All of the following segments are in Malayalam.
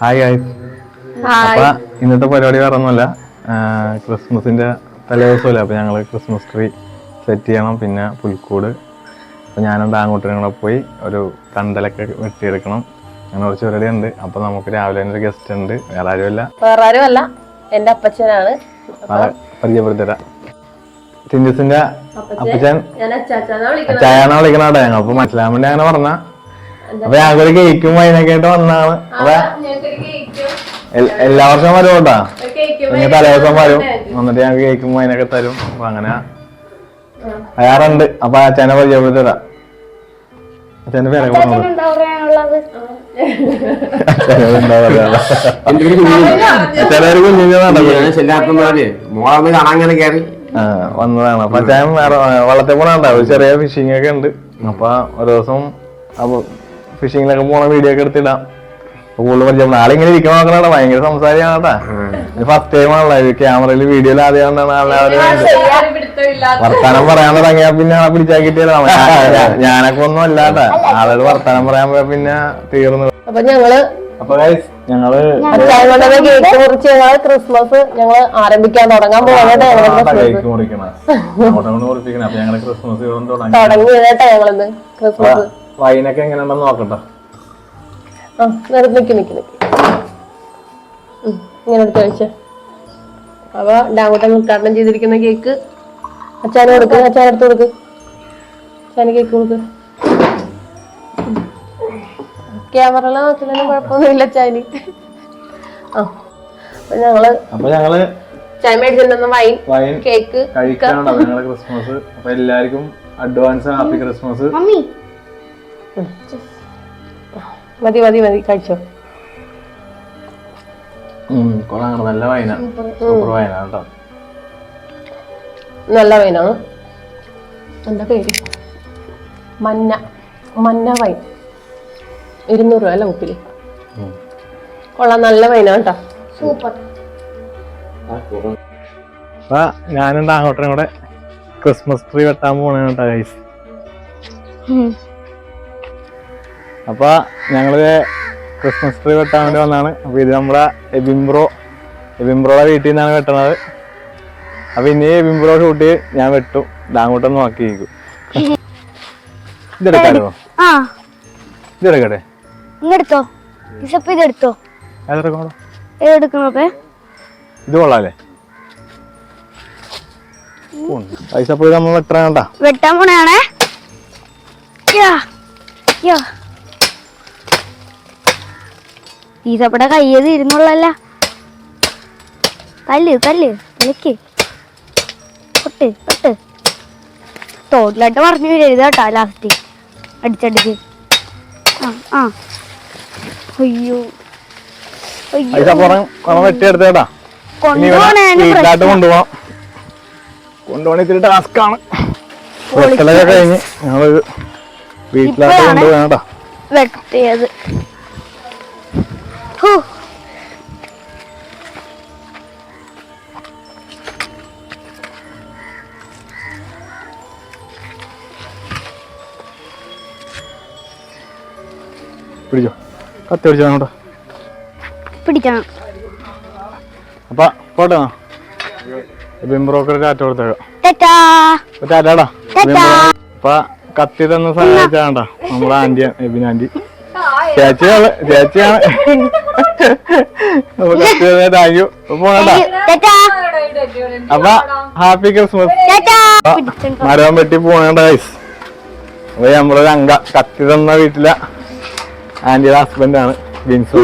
ഹായ് ഹായ് അപ്പൊ ഇന്നത്തെ പരിപാടി വേറൊന്നുമല്ല ക്രിസ്മസിന്റെ തലേദിവസമല്ലേ? അപ്പൊ ഞങ്ങൾ ക്രിസ്മസ് ട്രീ സെറ്റ് ചെയ്യണം. പിന്നെ പുൽക്കൂട്. അപ്പൊ ഞാനും അങ്ങോട്ടും കൂടെ പോയി ഒരു കണ്ടലൊക്കെ വെട്ടിയെടുക്കണം. അങ്ങനെ കുറച്ച് പരിപാടി ഉണ്ട് അപ്പൊ നമുക്ക് രാവിലെ തന്നെ ഒരു ഗസ്റ്റ് ഉണ്ട്. വേറെ ആരുമല്ല. വേറെ ആരുമല്ല. എന്റെ അപ്പച്ചനാണ്. പരിചയപ്പെടുത്തരാ. ചിഞ്ചസിന്റെ അപ്പച്ചൻ. ഞാൻ വിളിക്കണോ ഞങ്ങൾ അപ്പൊ മനസ്സിലാൻ വേണ്ടി അങ്ങനെ പറഞ്ഞ അപ്പൊ ഞങ്ങൾക്കൊരു കേക്കും വൈനൊക്കെ ആയിട്ട് വന്നാണ്. അപ്പൊ എല്ലാ വർഷവും വരും കേട്ടാ ഇനി തലേദിവസം വരും. എന്നിട്ട് ഞങ്ങൾക്ക് കേക്കും വൈനൊക്കെ തരും. അപ്പൊ അങ്ങനെ അയാറുണ്ട് അപ്പൊ അച്ഛനെ പരിചയപ്പെടുത്തരാ അച്ഛന്റെ പറയാ അച്ഛനൊരു കുഞ്ഞിന്റെ മോളന്ന് കാണാൻ കയറി വന്നതാണ്. അപ്പൊ അച്ഛൻ വേറെ വള്ളത്തെ പോണണ്ട ഒരു ചെറിയ ഫിഷിംഗ് ഒക്കെ ഉണ്ട്. അപ്പൊ ഒരു ദിവസം അപ്പൊ ഫിഷിങ്ങിലൊക്കെ പോണ വീഡിയോ ഒക്കെ എടുത്തിടാം. കൂടുതൽ പരിചയം ആളിങ്ങനെ ഇരിക്കാൻ നോക്കണ ഭയങ്കര സംസാരിയാണ് കേട്ടാ. ഫസ്റ്റ് ടൈം ആണല്ലോ ക്യാമറയിൽ വീഡിയോയിൽ ആദ്യമായിട്ടാണ് ആളെ വർത്താനം പറയാൻ തുടങ്ങിയാ പിന്നെ ആളെ പിടിച്ചാക്കിട്ടില്ല ഞാനൊക്കെ ഒന്നും അല്ലാട്ടാ ആളോട് വർത്താനം പറയാൻ പോയാ പിന്നെ തീർന്നു. അപ്പൊ ഞങ്ങൾ അപ്പൊ ഞങ്ങൾ അച്ചായ കൊണ്ടുവന്ന കേക്ക് മുറിച്ച് ഞങ്ങൾ ക്രിസ്മസ് ഞങ്ങൾ ആരംഭിക്കാൻ തുടങ്ങാൻ പോകുന്നത് ക്രിസ്മസ് തുടങ്ങി. കേട്ടെ ഞങ്ങളിന്ന് ക്രിസ്മസ് വൈനൊക്കെ എങ്ങനെയുണ്ടെന്ന് നോക്കട്ടെ. ആ നിർ- നിക്ക് നിക്ക് നിക്ക്. ഇങ്ങനെ എടുത്ത് കഴിച്ചേ. അപ്പൊ ഡാങ്കുട്ടൻ ഉദ്ഘാടനം ചെയ്തിരിക്കുന്ന കേക്ക് അച്ചാന് കൊടുക്ക് അച്ചാൻ എടുത്ത് കൊടുക്ക്. അച്ചാന് കേക്ക് കൊടുക്ക്. ക്യാമറയിൽ നോക്കുന്നതിന് കുഴപ്പമൊന്നുമില്ല അച്ചാന് ആ അപ്പൊ ഞങ്ങൾ അപ്പൊ ഞങ്ങൾ ചായ മേടിച്ചിട്ടുണ്ടെന്ന വൈൻ വൈൻ കേക്ക് ക്രിസ്മസ് അപ്പൊ എല്ലാവർക്കും അഡ്വാൻസ് ഹാപ്പി ക്രിസ്മസ് മമ്മി മതി മതി മതി കഴിച്ചോ. കൊള്ളാണ് നല്ല വൈന. സൂപ്പർ. വൈന കേട്ടോ. നല്ല വൈനാണ് എന്താ പേര്? മന്ന. മന്ന വൈൻ. ഇരുന്നൂറ് രൂപ അല്ല ഉപ്പിൽ കൊള്ളാം നല്ല വൈനാണ് കേട്ടോ. സൂപ്പർ. അപ്പൊ ഞാനുണ്ട് അങ്ങോട്ടും കൂടെ ക്രിസ്മസ് ട്രീ വെട്ടാൻ പോണേട്ടാ ഗൈസ് അപ്പൊ ഞങ്ങൾ ക്രിസ്മസ് ട്രീ വെട്ടാൻ വേണ്ടി വന്നാണ്. അപ്പൊ ഇത് നമ്മുടെ എബിംബ്രോ എബിംബ്രോയുടെ വീട്ടിൽ നിന്നാണ് വെട്ടണത്. അപ്പൊ ഇനി എബിംബ്രോ ഷൂട്ട് ഞാൻ വെട്ടും. ഡാങ്ങോട്ടൊന്ന് നോക്കി ആ. ഇതെടുക്കട്ടെ ഇങ്ങെടുത്തോ. ഇതെടുത്തോ ഏതെടുക്കണോ? ഇത് കൊള്ളാല്ലേ? പൈസ പോയി നമ്മൾ വെട്ടാൻ കണ്ടാ വെട്ടാൻ പോണയാണേ. ഈസപ്പടെ കയ്യത് ഇരുന്നുള്ളല്ല. തല്ല് തല്ല് തലക്ക് പൊട്ട് പൊട്ട്. തോട്ടിലായിട്ട് പറഞ്ഞു വരരുത് കേട്ടോ ലാസ്റ്റ് അടിച്ചടിച്ച്. ആ ആ. അയ്യോ. കൊണ്ടുപോകണം കൊണ്ടുപോകണ ഇത്തിരി ടാസ്ക് ആണ്. വെട്ടലൊക്കെ കഴിഞ്ഞ് ഞങ്ങൾ വീട്ടിലായിട്ട് ഇപ്പോഴാണ് വെട്ടിയത്. പിടിച്ചോ. കത്തി പിടിച്ചോ അങ്ങോട്ട്. പിടിക്കണം. അപ്പൊ പോട്ടെ ബിംബ്രോക്കർ ടാറ്റ കൊടുത്തേക്കാം. ടാറ്റാ. അപ്പൊ ടാറ്റാ. അപ്പൊ കത്തി തന്ന സഹായിച്ചാണ്ടാ നമ്മളെ ആന്റി എബിൻ ആന്റി. ചേച്ചിയാണ് ചേച്ചിയാണ്. അപ്പൊ കത്തി തന്നെ താങ്ക് യു പോണട്ടാ അപ്പൊ ഹാപ്പി ക്രിസ്മസ് മരം വെട്ടി പോണേണ്ട ഗൈസ് അപ്പൊ നമ്മളൊരു അങ്ക കത്തി തന്ന വീട്ടിലെ ആന്റിയുടെ ഹസ്ബൻഡ് ആണ് ബിൻസ്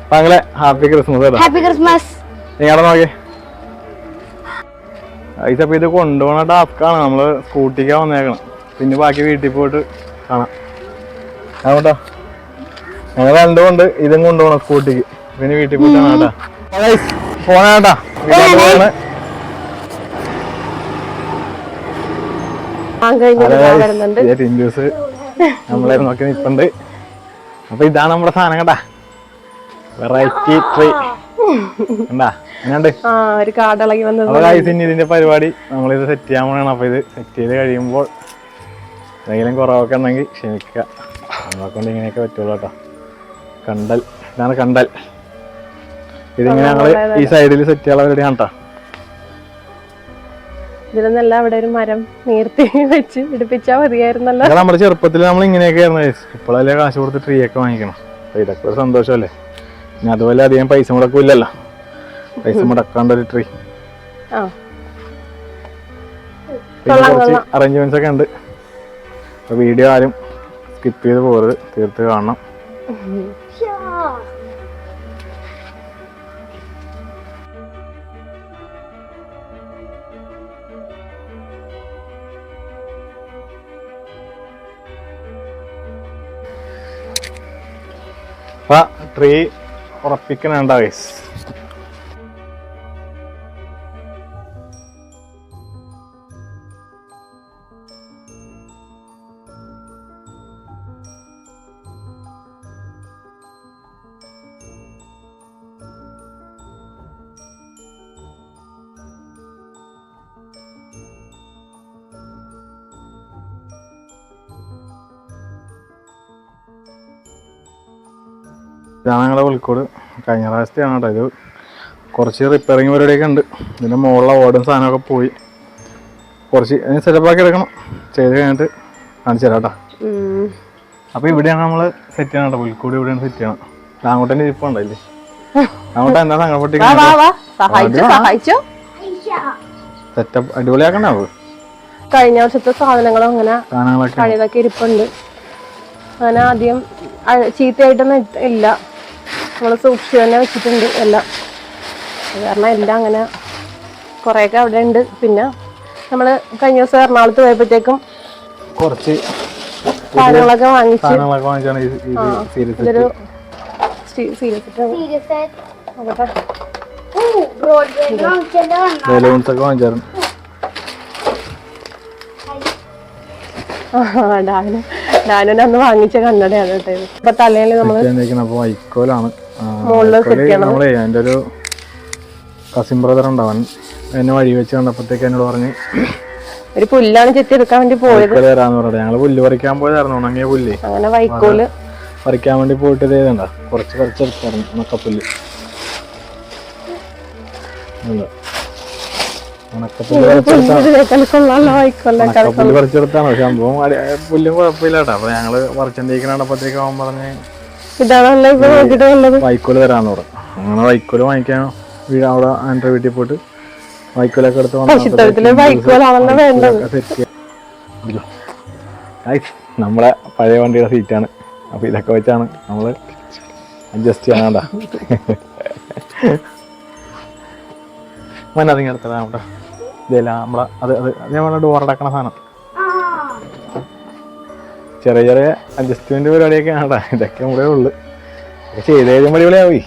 അപ്പൊ അങ്ങനെ ഹാപ്പി ക്രിസ്മസ് ഹാപ്പി ക്രിസ്മസ് നിങ്ങളെ നോക്കി ഗൈസ് അപ്പൊ ഇത് കൊണ്ടുപോണ ടാസ്ക്കാണ് നമ്മൾ സ്കൂട്ടിക്കാ വന്നേക്കണം. പിന്നെ ബാക്കി വീട്ടിൽ പോയിട്ട് കാണാം. അങ്ങോട്ടോ ഞങ്ങൾ രണ്ടുകൊണ്ട് ഇതും കൊണ്ടുപോകണം സ്കൂട്ടിക്ക്. പിന്നെ വീട്ടിൽ പോയിട്ടാണ് പോണേട്ടാ. ടിൻഡ്യൂസ് നമ്മളെ നോക്കി നിപ്പുണ്ട്. അപ്പൊ ഇതാണ് നമ്മുടെ സാധനം കേട്ടാ. വെറൈറ്റി ട്രീ ഇതിന്റെ പരിപാടി നമ്മളിത് സെറ്റ് ചെയ്യാൻ പോണാണ് അപ്പൊ ഇത് സെറ്റ് ചെയ്ത് കഴിയുമ്പോൾ എന്തെങ്കിലും കുറവൊക്കെ ഉണ്ടെങ്കിൽ ക്ഷമിക്കുക. നമ്മളെ കൊണ്ട് ഇങ്ങനെയൊക്കെ പറ്റുള്ളൂ കേട്ടോ. കണ്ടൽ. ഇതാണ് കണ്ടൽ. ഇതിങ്ങനെ ഞങ്ങൾ ഈ സൈഡിൽ സെറ്റ് ചെയ്യാൻ റെഡി ആണ് ഇതിലൊന്നല്ല അവിടെ ഒരു മരം നീർത്തി വെച്ച് പിടിപ്പിച്ചാ മതിയായിരുന്നല്ലോ. നമ്മുടെ ചെറുപ്പത്തിൽ നമ്മൾ ഇങ്ങനെയൊക്കെ ആയിരുന്നു. ഇപ്പോഴല്ലേ കാശ് കൊടുത്ത് ട്രീ ഒക്കെ വാങ്ങിക്കണം. ഇതൊക്കെ ഒരു സന്തോഷമല്ലേ പിന്നെ അതുപോലെ അധികം പൈസ മുടക്കില്ലല്ലോ പൈസ മുടക്കാണ്ട് ഒരു ട്രീ അറേഞ്ച്മെന്റ്സ് ഒക്കെ ഉണ്ട്. വീഡിയോ ആരും സ്കിപ്പ് ചെയ്ത് പോകരുത്. തീർത്ത് കാണണം. അപ്പൊ ട്രീ ഉറപ്പിക്കണുണ്ടോ ഗൈസ് ഇതാണ് ഞങ്ങളുടെ പുൽക്കോട്. കഴിഞ്ഞ പ്രാവശ്യത്തെയാണ് കേട്ടോ ഇത്. കുറച്ച് റിപ്പയറിങ് പരിപാടിയൊക്കെ ഉണ്ട്. ഇതിന്റെ മുകളിലെ ഓടും സാധനമൊക്കെ പോയി. കുറച്ച് അതിന് സെറ്റപ്പാക്കി എടുക്കണം. ചെയ്ത് കഴിഞ്ഞിട്ട് കാണിച്ചു തരാം കേട്ടോ. അപ്പോൾ ഇവിടെയാണ് നമ്മൾ സെറ്റ് ചെയ്യണം കേട്ടോ. പുൽക്കൂട് ഇവിടെയാണ് സെറ്റ് ചെയ്യണം അങ്ങോട്ടന്നെ ഇരിപ്പുണ്ടല്ലേ അങ്ങോട്ട് എന്താ സങ്കടപ്പെട്ടിരിക്കുന്നത് സെറ്റപ്പ് അടിപൊളിയാക്കണ്ട കഴിഞ്ഞ വർഷത്തെ സാധനങ്ങളും അങ്ങനെ പഴയതൊക്കെ ഇരിപ്പുണ്ട്. അങ്ങനെ ആദ്യം ചീത്തയായിട്ടൊന്നും ഇല്ല. നമ്മൾ സൂക്ഷിച്ച് തന്നെ വെച്ചിട്ടുണ്ട് എല്ലാം. കാരണം എല്ലാം അങ്ങനെ കുറേയൊക്കെ അവിടെ ഉണ്ട് പിന്നെ നമ്മൾ കഴിഞ്ഞ ദിവസം എറണാകുളത്ത് പോയപ്പോഴത്തേക്കും കുറച്ച് സാധനങ്ങളൊക്കെ വാങ്ങിച്ച്. ഇതൊരു സീരിയസ് വാങ്ങിച്ചായിരുന്നു. ഡാനുവിന് അന്ന് വാങ്ങിച്ച കണ്ണടയാണ് കേട്ടോ ഇപ്പൊ തലയിൽ ചെയ്യുന്നേക്കുന്നത് വൈക്കോലാണ്. നമ്മളെ എന്റെ ഒരു കസിൻ ബ്രദർ ഉണ്ടാവൻ എന്നെ വഴി വെച്ച് കണ്ടപ്പോഴത്തേക്ക് എന്നോട് പറഞ്ഞ് ഒരു പുല്ലാണ് ചെത്തി എടുക്കാൻ വേണ്ടി പോയത്. ഞങ്ങൾ തരാന്ന് പറഞ്ഞത് ഞങ്ങൾ പുല്ല് പറിക്കാൻ പോയതായിരുന്നു. ഉണങ്ങിയ പുല്ല്. അങ്ങനെ വൈക്കോൽ. പറിക്കാൻ വേണ്ടി പോയിട്ട് ഇതേതണ്ട കുറച്ച് കുറച്ച് എടുത്തായിരുന്നു. ഉണക്കപ്പുല്ല്. പറിച്ചെടുത്താണ് ഉണക്കപ്പുല്ല് പറിച്ചെടുത്താണ് പക്ഷെ സംഭവം പുല്ലും കുഴപ്പമില്ല കേട്ടോ അപ്പൊ ഞങ്ങൾ പറിച്ചോണ്ടിരിക്കണപ്പോഴത്തേക്ക് അവൻ പറഞ്ഞ് വൈക്കോൽ തരാന്ന് പറഞ്ഞു. അങ്ങനെ വൈക്കോൽ വാങ്ങിക്കാൻ അവിടെ എന്റെ വീട്ടിൽ പോയിട്ട് വൈക്കോലൊക്കെ എടുത്ത് നമ്മളെ പഴയ വണ്ടിയുടെ സീറ്റാണ് അപ്പൊ ഇതൊക്കെ വെച്ചാണ് നമ്മൾ അഡ്ജസ്റ്റ് ചെയ്യാനാണ്ടാ മന അതിങ്ങനെ കേട്ടോ നമ്മുടെ ഇതല്ല നമ്മളെ അത് അത് നമ്മളെ ഡോർ അടക്കണ സാധനം. ചെറിയ ചെറിയ അഡ്ജസ്റ്റ്മെന്റ് പരിപാടിയൊക്കെ ആണ്ടാ ഇതൊക്കെ നമ്മുടെ ഉള്ളു. ചെയ്തേ കഴിയുമ്പോൾ അടിപൊളിയാവി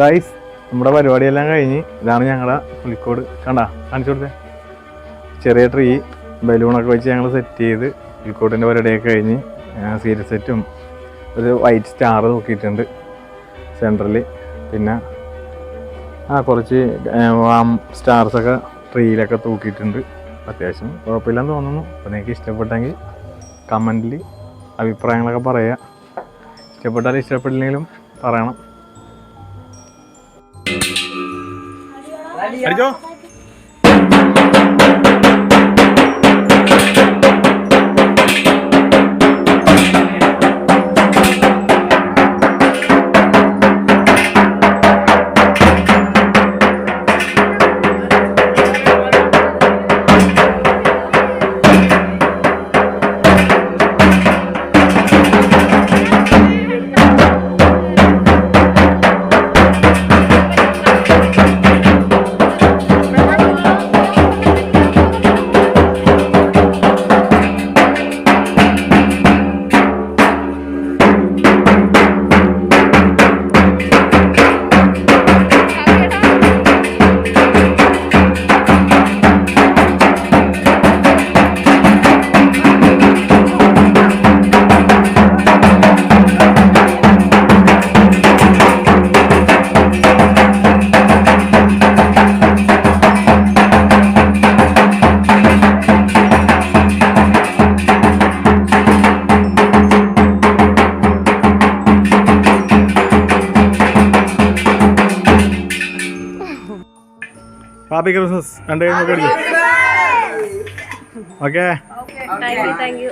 ഗൈസ് നമ്മുടെ പരിപാടിയെല്ലാം കഴിഞ്ഞ് ഇതാണ് ഞങ്ങളുടെ പുലിക്കോട്. കണ്ട കാണിച്ചു കൊടുത്തേ. ചെറിയ ട്രീ ബലൂണൊക്കെ വെച്ച് ഞങ്ങൾ സെറ്റ് ചെയ്ത് പുലിക്കോട്ടിന്റെ പരിപാടിയൊക്കെ കഴിഞ്ഞ് സീരിയസ് സെറ്റും ഒരു വൈറ്റ് സ്റ്റാർ നോക്കിയിട്ടുണ്ട് സെൻട്രൽ പിന്നെ ആ കുറച്ച് വാം സ്റ്റാർസൊക്കെ ട്രീയിലൊക്കെ തൂക്കിയിട്ടുണ്ട്. അത്യാവശ്യം കുഴപ്പമില്ലെന്ന് തോന്നുന്നു. അപ്പോൾ നിങ്ങൾക്ക് ഇഷ്ടപ്പെട്ടെങ്കിൽ കമന്റിൽ അഭിപ്രായങ്ങളൊക്കെ പറയുക ഇഷ്ടപ്പെട്ടാലും ഇഷ്ടപ്പെട്ടില്ലെങ്കിലും പറയണം. അടിച്ചോ? ഹാപ്പി ക്രിസ്മസ് രണ്ടു കൈ നോക്കി ഓക്കെ യു